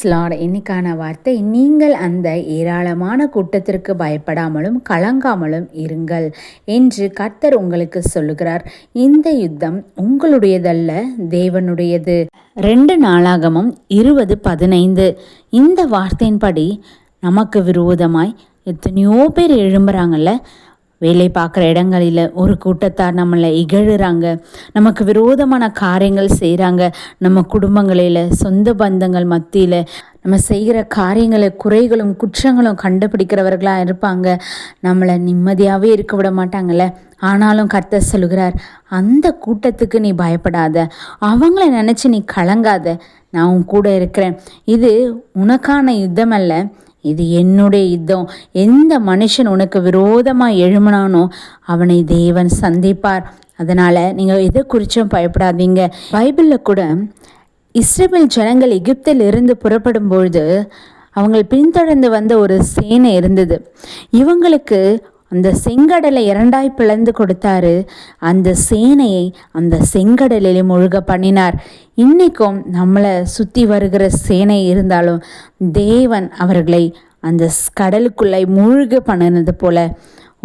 Lord இன்னைக்கான வார்த்தை நீங்கள் அந்த ஏராளமான கூட்டத்திற்கு பயப்படாமலும் கலங்காமலும் இருங்கள் என்று கர்த்தர் உங்களுக்கு சொல்லுகிறார். இந்த யுத்தம் உங்களுடையதல்ல தேவனுடையது. ரெண்டு நாளாகமும் இருபது பதினைந்து. இந்த வார்த்தையின்படி நமக்கு விரோதமாய் எத்தனையோ பேர் எழும்புறாங்கல்ல வேலை பார்க்குற இடங்களில் ஒரு கூட்டத்தார் நம்மளை இகழுறாங்க. நமக்கு விரோதமான காரியங்கள் செய்கிறாங்க நம்ம குடும்பங்களில் சொந்த பந்தங்கள் மத்தியில் நம்ம செய்கிற காரியங்களை குறைகளும் குற்றங்களும் கண்டுபிடிக்கிறவர்களாக இருப்பாங்க. நம்மளை நிம்மதியாகவே இருக்க விட மாட்டாங்கல்ல? ஆனாலும் கர்த்தர் சொல்கிறார் அந்த கூட்டத்துக்கு நீ பயப்படாத. அவங்கள நினச்சி நீ கலங்காத. நான் உன் கூட இருக்கிறேன். இது உனக்கான யுத்தம் அல்ல. இது என்னுடைய யுத்தம். எந்த மனுஷன் உனக்கு விரோதமாக எழுமனானோ அவனை தேவன் சந்திப்பார். அதனால் நீங்கள் எதை குறித்தும் பயப்படாதீங்க. பைபிளில் கூட இஸ்ரேல் ஜனங்கள் எகிப்தில் இருந்து புறப்படும் பொழுது அவங்கள் பின்தொடர்ந்து வந்த ஒரு சேனை இருந்தது. இவங்களுக்கு அந்த செங்கடலை இரண்டாய் பிளந்து கொடுத்தாரு. அந்த சேனையை அந்த செங்கடலிலே முழுக பண்ணினார். இன்றைக்கும் நம்மளை சுற்றி வருகிற சேனை இருந்தாலும் தேவன் அவர்களை அந்த கடலுக்குள்ளே மூழ்க பண்ணினது போல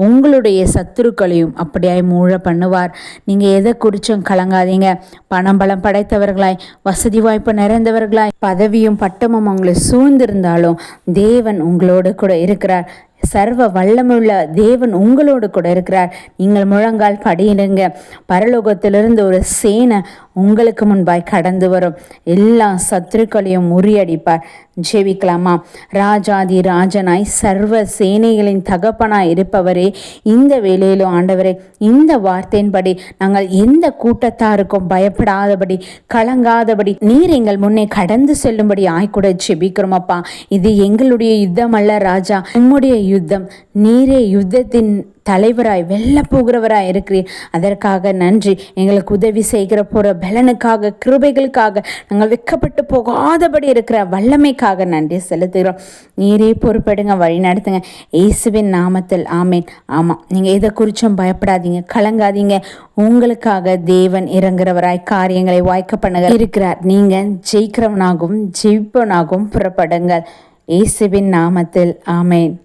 உங்களுடைய சத்துருக்களையும் அப்படியாய் மூழ பண்ணுவார். நீங்கள் எதை குறிச்சும் கலங்காதீங்க. பணம் பலம் படைத்தவர்களாய் வசதி வாய்ப்பு நிறைந்தவர்களாய் பதவியும் பட்டமும் அவங்களை சூழ்ந்திருந்தாலும் தேவன் உங்களோடு கூட இருக்கிறார். சர்வ வல்லமுள்ள தேவன் உங்களோடு கூட இருக்கிறார். நீங்கள் முழங்கால் படியிடுங்க. பரலோகத்திலிருந்து ஒரு சேனை உங்களுக்கு முன்பாய் கடந்து வரும். எல்லா சத்துருக்களையும் முறியடிப்பார். ஜெபிக்கலாமா? ராஜாதி ராஜனாய் சர்வ சேனைகளின் தகப்பனாய் இருப்பவரே இந்த வேலையிலும் ஆண்டவரே இந்த வார்த்தையின்படி நாங்கள் எந்த கூட்டத்தாருக்கும் பயப்படாதபடி கலங்காதபடி நீர் எங்கள் முன்னே கடந்து செல்லும்படி ஆய்கூட ஜெபிக்கிறோம் அப்பா. இது எங்களுடைய யுத்தம் அல்ல ராஜா. உம்முடைய யுத்தம். நீரே யுத்தத்தின் தலைவராய் வெல்ல போகிறவராய் இருக்கிறீர். அதற்காக நன்றி. எங்களுக்கு உதவி செய்கிற போகிற பலனுக்காக கிருபைகளுக்காக நாங்கள் வெக்கப்பட்டு போகாதபடி இருக்கிற வல்லமைக்காக நன்றி செலுத்துகிறோம். நீரே பொறுப்படுங்க வழி நடத்துங்க. இயேசுவின் நாமத்தில் ஆமேன். ஆமாம் நீங்கள் எதை குறிச்சும் பயப்படாதீங்க கலங்காதீங்க. உங்களுக்காக தேவன் இறங்குறவராய் காரியங்களை வாய்க்க பண்ணுங்க இருக்கிறார். நீங்கள் ஜெயிக்கிறவனாகவும் ஜெயிப்பவனாகவும் புறப்படுங்கள். இயேசுவின் நாமத்தில் ஆமேன்.